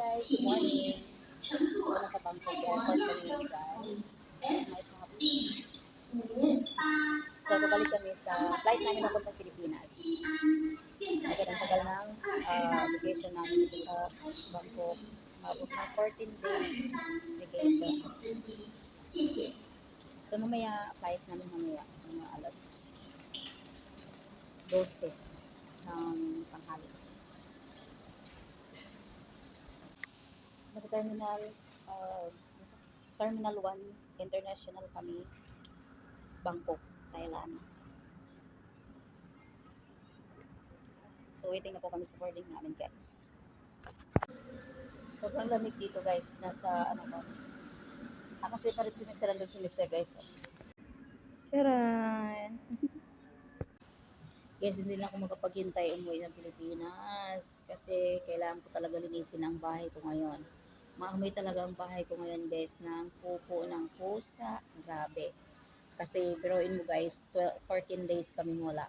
guys, good morning. Ito na sa Bangkok Airport kami guys. May happy. So, babalik kami sa flight namin papuntang Pilipinas. Tagal-tagal ng uh, vacation namin dito sa Bangkok. Mabot na 14 days vacation. So, mamaya, flight namin mamaya. Mga alas 12 ng tanghali. Nasa terminal, uh, Terminal 1 International kami, Bangkok, Thailand. So, waiting na po kami sa boarding namin, guys. Sobrang lamig dito, guys. Nasa, ano ba? Ah, kasi parit semester ang semester, guys. Charan! Guys, hindi na ako makapaghintay umuwi ng Pilipinas kasi kailangan ko talaga linisin ang bahay ko ngayon. Maamoy talaga ang bahay ko ngayon guys ng pupo ng pusa. Grabe. Kasi biruin mo guys, 12, 14 days kami wala.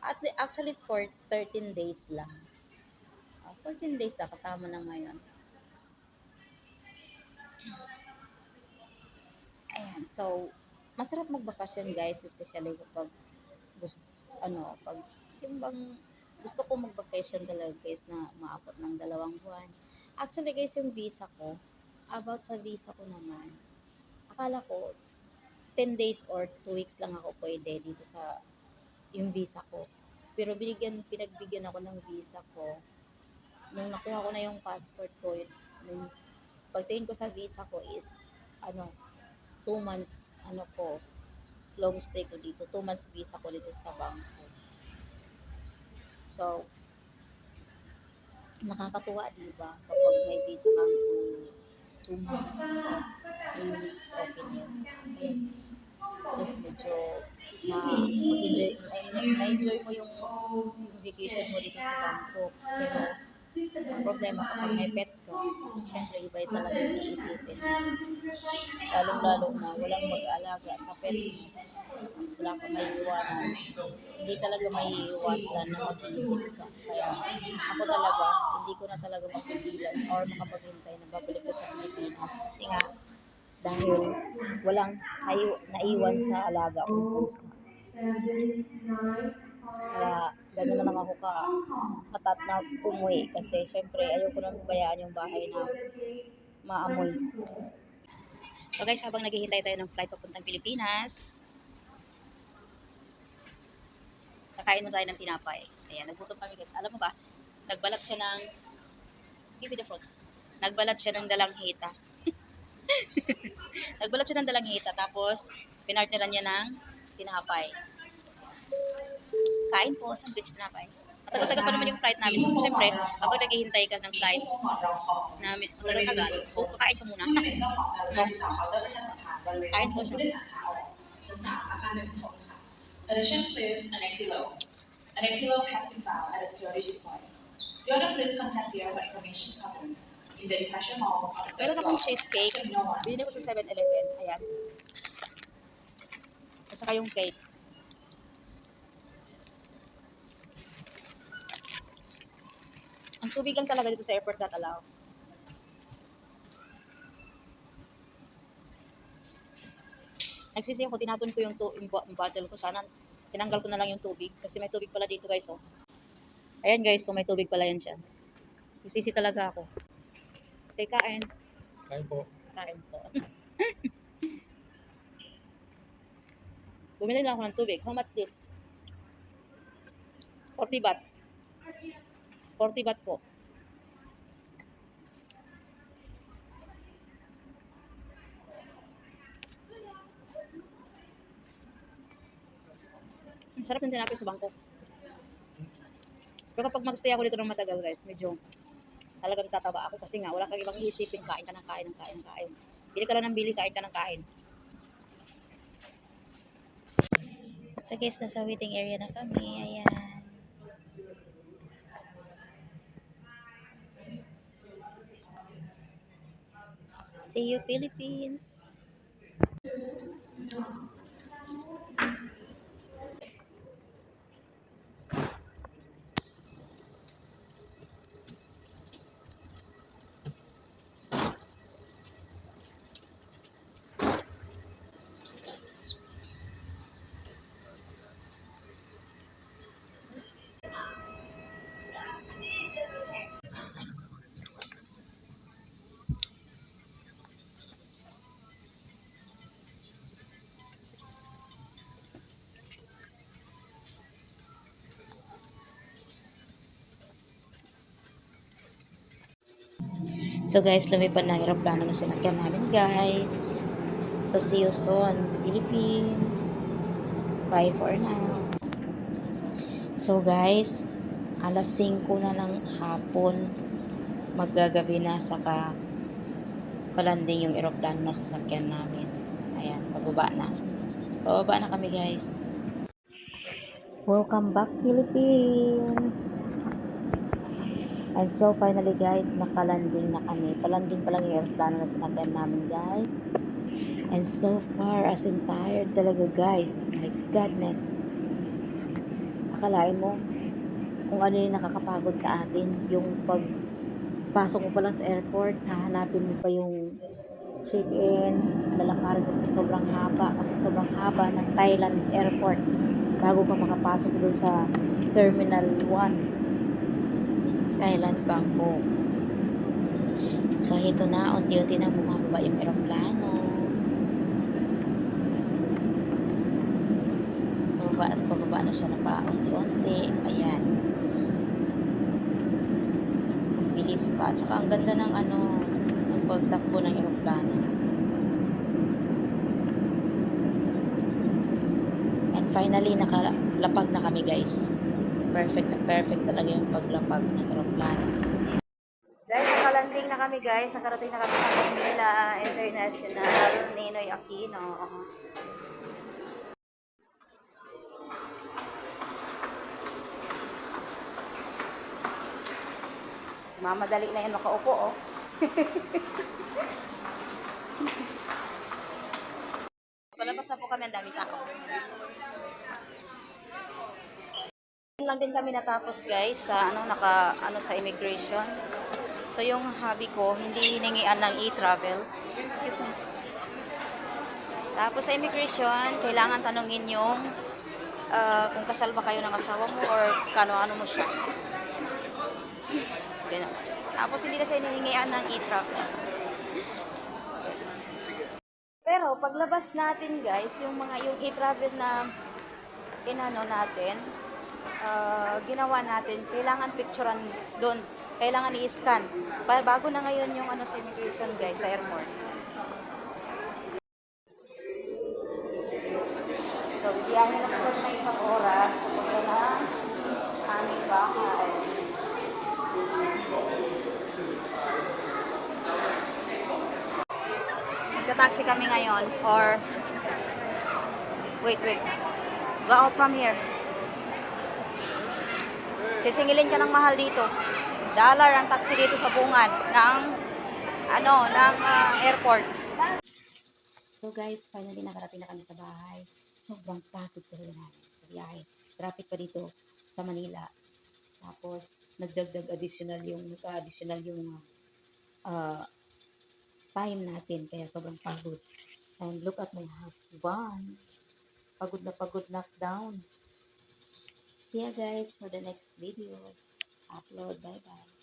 At, actually, for 13 days lang. Ah, 14 days na kasama na ngayon. Ayan, so, masarap magbakasyon guys, especially kapag gusto, ano, pag yung bang gusto ko mag-vacation talaga guys na maabot ng dalawang buwan. Actually guys, yung visa ko, about sa visa ko naman, akala ko 10 days or 2 weeks lang ako pwede dito sa yung visa ko. Pero binigyan, pinagbigyan ako ng visa ko. Nung nakuha ko na yung passport ko, yun, nung pagtingin ko sa visa ko is, ano, 2 months, ano ko, long stay ko dito. 2 months visa ko dito sa Bangkok. So, nakakatuwa, di ba? Kapag may visa kang 2 months or 3 weeks open yan. So, ayun. Yes, medyo mag-enjoy, na- na-enjoy mo yung, yung vacation mo dito sa Bangkok. Pero, ang problema kapag may pet ka, syempre iba talaga yung iisipin. Lalong-lalo na walang mag-aalaga sa pet wala kang may iwanan. Hindi talaga may iwasan na mag-iisip ka. Kaya ako talaga, hindi ko na talaga mapigilan or makapaghintay na babalik ka sa Pilipinas. Kasi nga, dahil walang naiw- naiwan sa alaga kong pusa. Kaya gano'n na lang ako ka katat na umuwi kasi syempre ayoko na bayaan yung bahay na maamoy. So guys, habang naghihintay tayo ng flight papuntang Pilipinas, kakain mo tayo ng tinapay. Ayan, nagutom kami guys. Alam mo ba, nagbalat siya ng, give me the fruits. Nagbalat siya ng dalanghita. nagbalat siya ng dalanghita, tapos pinartneran niya ng tinapay. Kain po, sandwich tinapay. Matagal-tagal pa naman yung flight namin. So, syempre, habang naghihintay ka ng flight namin, matagal-tagal, so, kakain ka muna. No? Kain po siya. Addition please an kilo. An kilo has been found at a storage point. The order please contact the airport information covered Meron akong cheesecake. Binili ko sa 7-Eleven. Ayan. At saka yung cake. Ang tubig lang talaga dito sa airport not allowed. Nagsisi ako, tinapon ko yung, tu- yung, yung bottle ko. Sana tinanggal ko na lang yung tubig. Kasi may tubig pala dito guys, oh. Ayan guys, so may tubig pala yan siya. Nagsisi talaga ako. Say kain. Kain po. Kain po. Bumili lang ako ng tubig. How much this? 40 baht. 40 baht po. Ang sarap ng tinapay sa Bangkok. Pero kapag magstay ako dito ng matagal guys, medyo talagang tataba ako kasi nga wala kang ibang iisipin, kain ka ng kain ng kain ng kain. Bili ka lang ng bili, kain ka ng kain. So guys, nasa waiting area na kami. Ayan. See you Philippines! So guys, lumipad na aeroplano na sinakyan namin guys. So see you soon, Philippines. Bye for now. So guys, alas 5 na ng hapon, maggagabi na saka palanding yung aeroplano na sasakyan namin. Ayan, pababa na. Pababa na kami guys. Welcome back Philippines! And so finally guys, nakalanding na kami. Palanding pa lang yung aeroplano na sinakyan namin guys. And so far, as in tired talaga guys. My goodness. Akalain mo kung ano yung nakakapagod sa atin. Yung pag pasok mo pa lang sa airport, hahanapin mo pa yung check-in, lalakarin mo sobrang haba kasi sobrang haba ng Thailand airport bago ka makapasok dun sa Terminal 1 Thailand Bangkok. So ito na unti-unti na bumababa yung aeroplano. Pababa at pababa na siya na pa unti-unti. Ayan. Magbilis pa. At saka ang ganda ng ano ng pagtakbo ng aeroplano. And finally, nakalapag na kami guys. Perfect na perfect talaga yung paglapag ng aeroplano. Guys, nakalanding na kami guys. Nakarating na kami sa Manila International Ninoy Aquino. Mamadali na yan makaupo oh. Palabas na po kami, ang daming tao. Lang din kami natapos guys sa ano naka ano sa immigration. So yung hobby ko hindi hiningian ng e-travel. Excuse me. Tapos sa immigration, kailangan tanungin yung ah, kung kasal ba kayo ng asawa mo or kano-ano mo siya. Ganun. Tapos hindi na siya hinihingian ng e-travel. Pero paglabas natin guys, yung mga yung e-travel na inano natin, ah, ginawa natin, kailangan picturean doon. Kailangan i-scan. Bago na ngayon yung ano sa immigration guys, sa airport. So, bibiyahin na po na isang oras papunta na aming bahay. Magta-taxi kami ngayon or wait, wait. Go out from here. Sisingilin ka ng mahal dito. Dollar ang taxi dito sa bungan ng ano, ng ah, airport. So guys, finally nakarating na kami sa bahay. Sobrang pagod talaga namin sa biyahe. Traffic pa dito sa Manila. Tapos nagdagdag additional yung nagka-additional yung ah, time natin kaya sobrang pagod. And look at my husband. Pagod na pagod knockdown. See ya guys for the next videos. Upload. Bye bye.